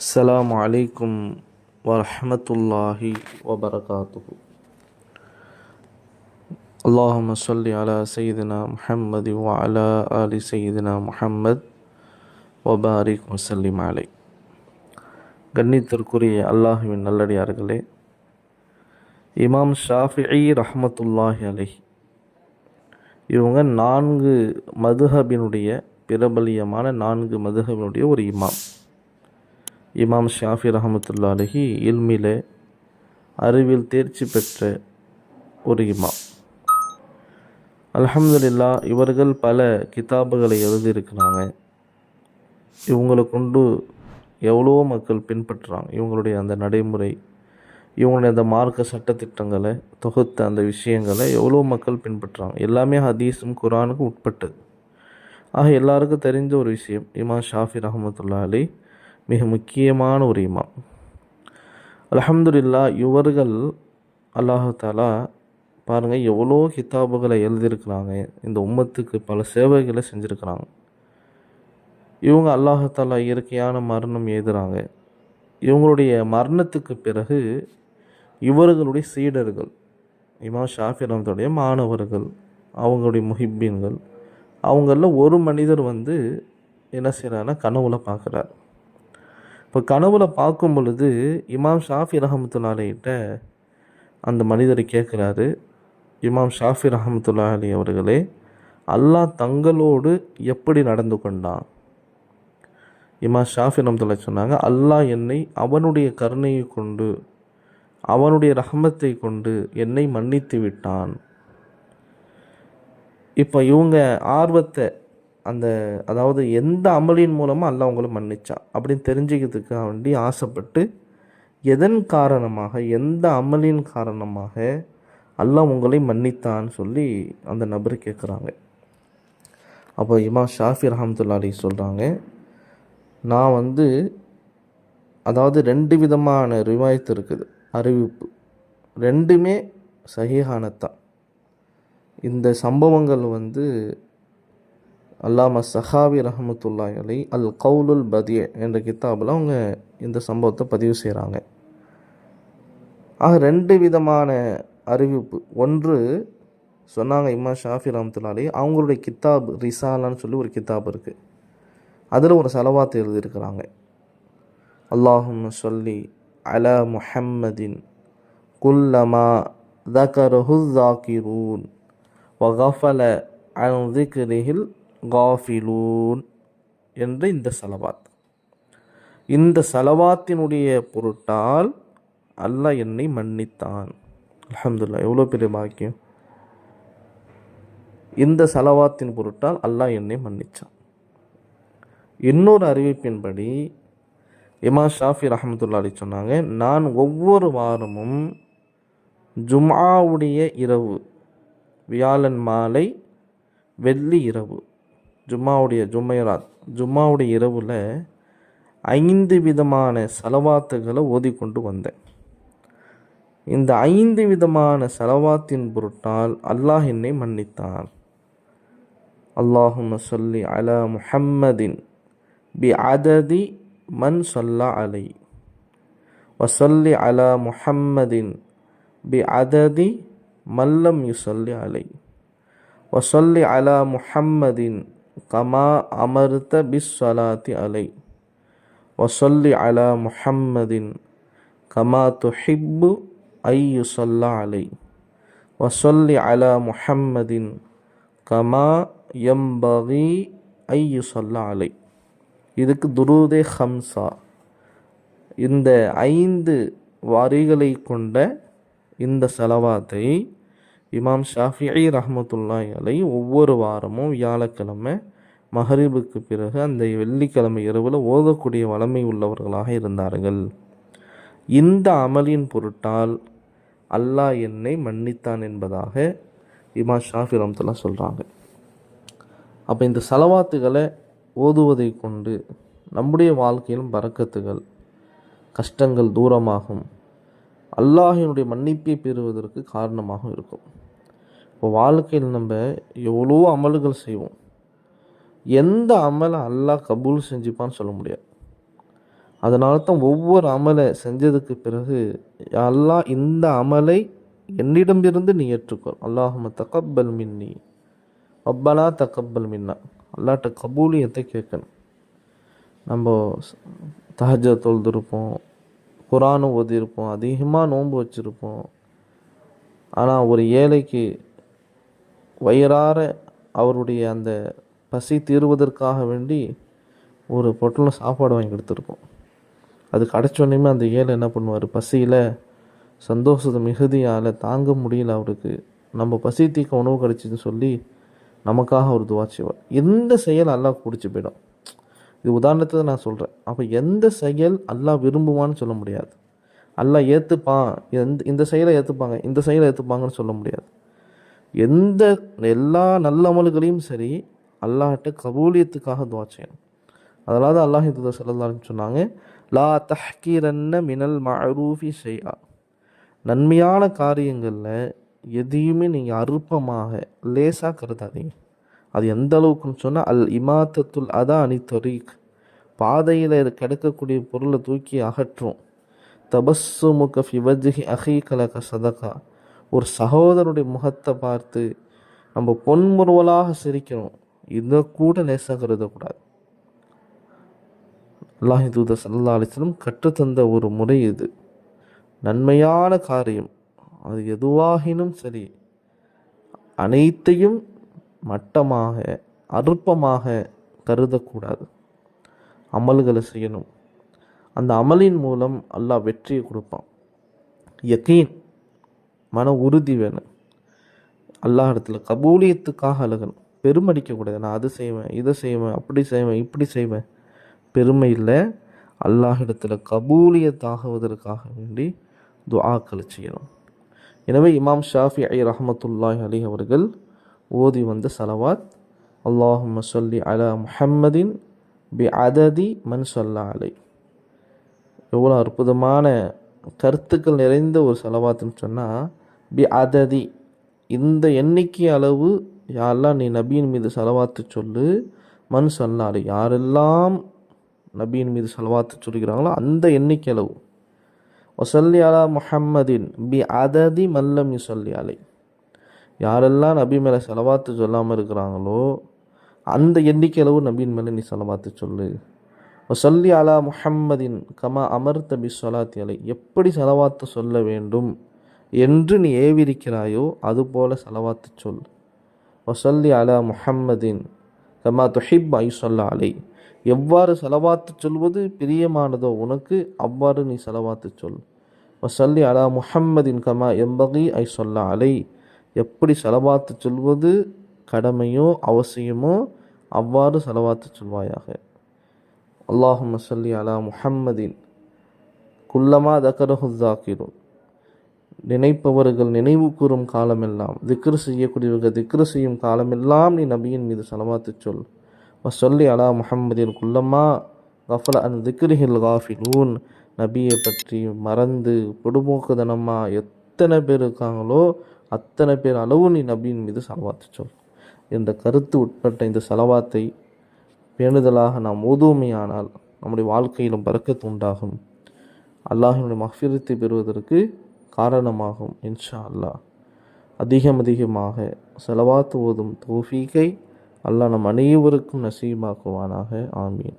السلام عليكم ورحمة الله وبركاته اللهم صل على سيدنا محمد وعلى آل سيدنا محمد وبارك وسلم عليه கண்ணியத்திற்குரிய அல்லாஹுவின் நல்லடியார்களே இமாம் ஷாஃபிஇ ரஹ்மத்துல்லாஹி அலைஹி இவங்க நான்கு மதுஹபினுடைய பிரபலியமான நான்கு மதுஹபினுடைய ஒரு இமாம் இமாம் ஷாஃபி ரஹமத்துல்லா அலஹி இல்மிலே அறிவில் தேர்ச்சி பெற்ற ஒரு இமாம். அலமதுல்லா இவர்கள் பல கிதாபுகளை எழுதியிருக்கிறாங்க. இவங்களை கொண்டு எவ்வளோ மக்கள் பின்பற்றுறாங்க. இவங்களுடைய அந்த நடைமுறை இவங்களுடைய அந்த மார்க்க சட்டத்திட்டங்களை தொகுத்த அந்த விஷயங்களை எவ்வளோ மக்கள் பின்பற்றுறாங்க. எல்லாமே ஹதீஸும் குரானுக்கும் உட்பட்டது. ஆக எல்லாருக்கும் தெரிஞ்ச ஒரு விஷயம் இமாம் ஷாஃபி ரஹமத்துல்லா அலி மிக முக்கியமான ஒரு இமாம். அலமதுல்லா இவர்கள் அல்லாஹு தாலா பாருங்கள் எவ்வளோ கிதாபுகளை எழுதியிருக்கிறாங்க. இந்த உம்மத்துக்கு பல சேவைகளை செஞ்சுருக்கிறாங்க. இவங்க அல்லாஹாலா இயற்கையான மரணம் எழுதுகிறாங்க இவங்களுடைய மரணத்துக்கு பிறகு இவர்களுடைய சீடர்கள் இமாம் ஷாஃபி ரஹமத்துடைய மாணவர்கள் அவங்களுடைய முஹிப்பீன்கள் அவங்களில் ஒரு மனிதர் வந்து என்ன செய்கிறாருன்னா கனவுல பார்க்குறார். இப்போ கனவுல பார்க்கும் பொழுது இமாம் ஷாஃபி ரஹமத்துல்லாலிகிட்ட அந்த மனிதர் கேட்குறாரு இமாம் ஷாஃபி ரஹமத்துல்லா அலி அவர்களே அல்லாஹ் தங்களோடு எப்படி நடந்து கொண்டான்? இமாம் ஷாஃபி ரஹமத்துல்லா சொன்னாங்க அல்லாஹ் என்னை அவனுடைய கருணையை கொண்டு அவனுடைய ரஹமத்தை கொண்டு என்னை மன்னித்து விட்டான். இப்போ இவங்க ஆர்வத்தை அந்த அதாவது எந்த அமலின் மூலமாக அல்ல உங்களை மன்னிச்சான். அப்படின்னு தெரிஞ்சுக்கிறதுக்கு வேண்டி ஆசைப்பட்டு எதன் காரணமாக எந்த அமலின் காரணமாக அல்லாஹ் உங்களை மன்னித்தான்னு சொல்லி அந்த நபர் கேட்குறாங்க அப்போ இமா ஷாஃபி ரஹமத்துல்லா அலி சொல்கிறாங்க நான் வந்து அதாவது ரெண்டு விதமான ரிவாயத்து இருக்குது. அறிவிப்பு. ரெண்டுமே சகிஹானத்தான் இந்த சம்பவங்கள் வந்து அல்லாம சஹாவி ரஹமத்துல்லாய் அலி அல் கவுலுல் பதிய என்ற கித்தாபில் அவங்க இந்த சம்பவத்தை பதிவு செய்கிறாங்க ஆக ரெண்டு விதமான அறிவிப்பு. ஒன்று சொன்னாங்க இம்மா ஷாஃபி ரஹமத்துல்லா அலி அவங்களுடைய கித்தாப் ரிசாலான்னு சொல்லி ஒரு கித்தாப் இருக்குது அதில் ஒரு செலவாத்து எழுதியிருக்கிறாங்க. அல்லாஹும் சொல்லி அல முஹம்மதின் குல்லமா தகரஹு ஜாக்கிரூன் வகஃபல அன் திக்ரிஹில் காஃபிலூன் என்ற இந்த சலவாத். இந்த சலவாத்தினுடைய பொருட்டால் அல்லாஹ் என்னை மன்னித்தான். அலமதுல்லா எவ்வளோ பெரிய பாக்கியம். இந்த சலவாத்தின் பொருட்டால் அல்லாஹ் என்னை மன்னிச்சான். இன்னொரு அறிவிப்பின்படி இமா ஷாஃபி ரஹமத்துல்லா அலி சொன்னாங்க நான் ஒவ்வொரு வாரமும் ஜும்ஆவுடைய இரவு வியாழன் மாலை வெள்ளி இரவு ஜும்மாவுடைய ஜும்மைராத் ஜும்மாவுடைய இரவில் ஐந்து விதமான செலவாத்துகளை ஓதிக்கொண்டு வந்தேன். இந்த ஐந்து விதமான செலவாத்தின் பொருட்டால் அல்லாஹ் என்னை மன்னித்தான். அல்லாஹும் சொல்லி அல முஹம்மதின் பி அததி மன் சொல்லா அலை. வசல்லி அல முஹம்மதின் பி அததி மல்லம் யுசல்லி அலை. வசல்லி அல முஹம்மதின் கமா அமர்த்த பிஸ் சலாத்தி அலை. வசல்லி அலா முஹம்மதின் கமா துஹிப்பு ஐயு சொல்லா அலை. வசல்லி அலா முஹம்மதின் கமா எம்பகி ஐயு சொல்லா அலை. இதுக்கு துருதே ஹம்சா. இந்த ஐந்து வரிகளை கொண்ட இந்த செலவாத்தை இமாம் ஷாஃபிஐ ரஹமத்துல்லாய் அலை ஒவ்வொரு வாரமும் வியாழக்கிழமை மஹரிபுக்கு பிறகு அந்த வெள்ளிக்கிழமை இரவில் ஓதக்கூடிய வளமை உள்ளவர்களாக இருந்தார்கள். இந்த அமலின் பொருட்டால் அல்லாஹ் என்னை மன்னித்தான் என்பதாக இமா ஷாஃபி ரஹமத்துல்லா சொல்கிறாங்க அப்போ இந்த செலவாத்துகளை ஓதுவதை கொண்டு நம்முடைய வாழ்க்கையிலும் பறக்கத்துகள் கஷ்டங்கள் தூரமாகும். அல்லாஹினுடைய மன்னிப்பை பெறுவதற்கு காரணமாக இருக்கும். இப்போ வாழ்க்கையில் நம்ம எவ்வளோ அமல்கள் செய்வோம். எந்த அமலை அல்லாஹ் கபூல் செஞ்சுப்பான்னு சொல்ல முடியாது. அதனால தான் ஒவ்வொரு அமலை செஞ்சதுக்கு பிறகு அல்லாஹ் இந்த அமலை என்னிடமிருந்து நீ ஏற்றுக்கொள். அல்லாஹும தகப்பல் மின்னி. அப்பலா தகப்பல் மின்னா. அல்லாட்ட கபூலியத்தை கேட்கணும். நம்ம தஹஜ தொழுதுருப்போம் குரானும் ஓதியிருப்போம் அதிகமாக நோன்பு வச்சுருப்போம். ஆனால் ஒரு ஏழைக்கு வயிறார அவருடைய அந்த பசி தீர்வதற்காக வேண்டி ஒரு பொட்டலம் சாப்பாடு வாங்கி கொடுத்துருக்கோம். அது கிடச்சோன்னே அந்த ஏழை என்ன பண்ணுவார்? பசியில் சந்தோஷத்தை மிகுதியால் தாங்க முடியல அவருக்கு. நம்ம பசி தீக்க உணவு கிடச்சின்னு சொல்லி நமக்காக ஒரு துவா செய்வார். எந்த செயல் அல்லாஹ் பிடிச்சி போயிடும்? இது உதாரணத்தை நான் சொல்கிறேன் அப்போ எந்த செயல் அல்லாஹ் விரும்புவான்னு சொல்ல முடியாது. அல்லாஹ் ஏற்றுப்பான் எந்த இந்த செயலை ஏற்றுப்பாங்க இந்த செயலை ஏற்றுப்பாங்கன்னு சொல்ல முடியாது. எந்த எல்லா நல்ல அமல்களையும் சரி அல்லாஹ்ட்ட கபூலியத்துக்காக துவா செய்யணும். அதனால தான் அல்லாஹ் இது சொல்லலாம்னு சொன்னாங்க லா தஹ்கீரன்ன மினல் மரூஃபி செய்யா நன்மையான காரியங்களில் எதையுமே நீங்கள் அருப்பமாக லேசாக கருதாதீங்க. அது எந்த அளவுக்குன்னு சொன்னால் அல் இமாத்தத்துல் அதா அனி தொரீக். பாதையில் கிடக்கக்கூடிய பொருளை தூக்கி அகற்றும். தபஸ்ஸுமுக ஃபி வஜ்ஹி அஹீகலக சதகா. ஒரு சகோதரனுடைய முகத்தை பார்த்து நம்ம பொன்முறுவலாக சிரிக்கிறோம். இதை கூட லேசாக கருதக்கூடாது அல்லாஹி தூத சல்லா அலிஸ்லம் கற்றுத்தந்த ஒரு முறை இது நன்மையான காரியம் அது எதுவாகினும் சரி அனைத்தையும் மட்டமாக அற்பமாக கருதக்கூடாது அமல்களை செய்யணும் அந்த அமலின் மூலம் அல்லாஹ் வெற்றியை கொடுப்பான் யக்கீன் மன உறுதி வேணும் அல்லாஹ் இடத்துல கபூலியத்துக்காக அழுகணும் பெருமடிக்கக்கூடாது. நான் அது செய்வேன் இதை செய்வேன் அப்படி செய்வேன் இப்படி செய்வேன். பெருமை இல்லை. அல்லாஹிடத்தில் கபூலியத்தாகுவதற்காக வேண்டி துஆக்களை செய்யணும். எனவே இமாம் ஷாஃபி ஐ ரஹமத்துல்லாஹ் அலி அவர்கள் ஓதி வந்த சலவாத் அல்லாஹும் சொல்லி அலா முஹம்மதின் பி அததி மன் சொல்லா அலை. எவ்வளோ அற்புதமான கருத்துக்கள் நிறைந்த ஒரு செலவாத்துன்னு சொன்னால் பி அததி இந்த எண்ணிக்கை அளவு யாரெல்லாம் நீ நபியின் மீது செலவாத்து சொல்லு. மண் சொன்னார். யாரெல்லாம் நபியின் மீது செலவாத்து சொல்கிறாங்களோ அந்த எண்ணிக்கை அளவு. ஒசல்லி அலா முஹம்மதின் பி அததி மல்லம் யுசல்லி அலை. யாரெல்லாம் நபி மேலே செலவாத்து சொல்லாமல் இருக்கிறாங்களோ அந்த எண்ணிக்கை அளவு நபியின் மேலே நீ செலவாத்து சொல்லு. ஒசல்லி அலா முஹம்மதின் கமா அமர்த்த பி சொலாத்தி அலை. எப்படி செலவாத்து சொல்ல வேண்டும்? என்று நீ ஏவிருக்கிறாயோ அதுபோல செலவாத்து சொல் வசல்லி அலா முஹம்மதின் கமா துஹிப் ஐ சொல்லா அலை. எவ்வாறு செலவாத்து சொல்வது பிரியமானதோ உனக்கு அவ்வாறு நீ செலவாத்து சொல். வசல்லி அலா முஹம்மதின் கமா எம்பகி ஐ சொல்லா அலை. எப்படி செலவாத்து சொல்வது கடமையோ அவசியமோ அவ்வாறு செலவாத்து சொல்வாயாக. அல்லாஹும் மசல்லி அலா முஹம்மதின். குல்லமா தக்கரஹு ஜாக்கிரும் நினைப்பவர்கள் நினைவு கூறும் காலமெல்லாம். திக்ரு செய்யக்கூடியவர்கள் திக்ரு செய்யும் காலமெல்லாம் நீ நபியின் மீது செலவாத்து சொல். சொல்லி அலா முஹம்மதின் குல்லம்மா கஃபல அந்த திக்ரிஹில் காஃபிலூன். நபியை பற்றி மறந்து பொடுமோக்குதனமாக எத்தனை பேர் இருக்காங்களோ அத்தனை பேர் அளவு நீ நபியின் மீது செலவாத்து சொல். என்ற கருத்து உட்பட்ட இந்த செலவாத்தை பேணுதலாக நாம் ஓதுமையானால் நம்முடைய வாழ்க்கையிலும் பறக்கத்து உண்டாகும். அல்லாஹினுடைய மஃபிரத்தை பெறுவதற்கு காரணமாகும் இன்ஷா அல்லாஹ் அதிகம் அதிகமாக செலவாத்து ஓதும் தோஃபீகை அல்லாஹ் நம் அனைவருக்கும் நசீபாக்குவானாக. ஆமீன்.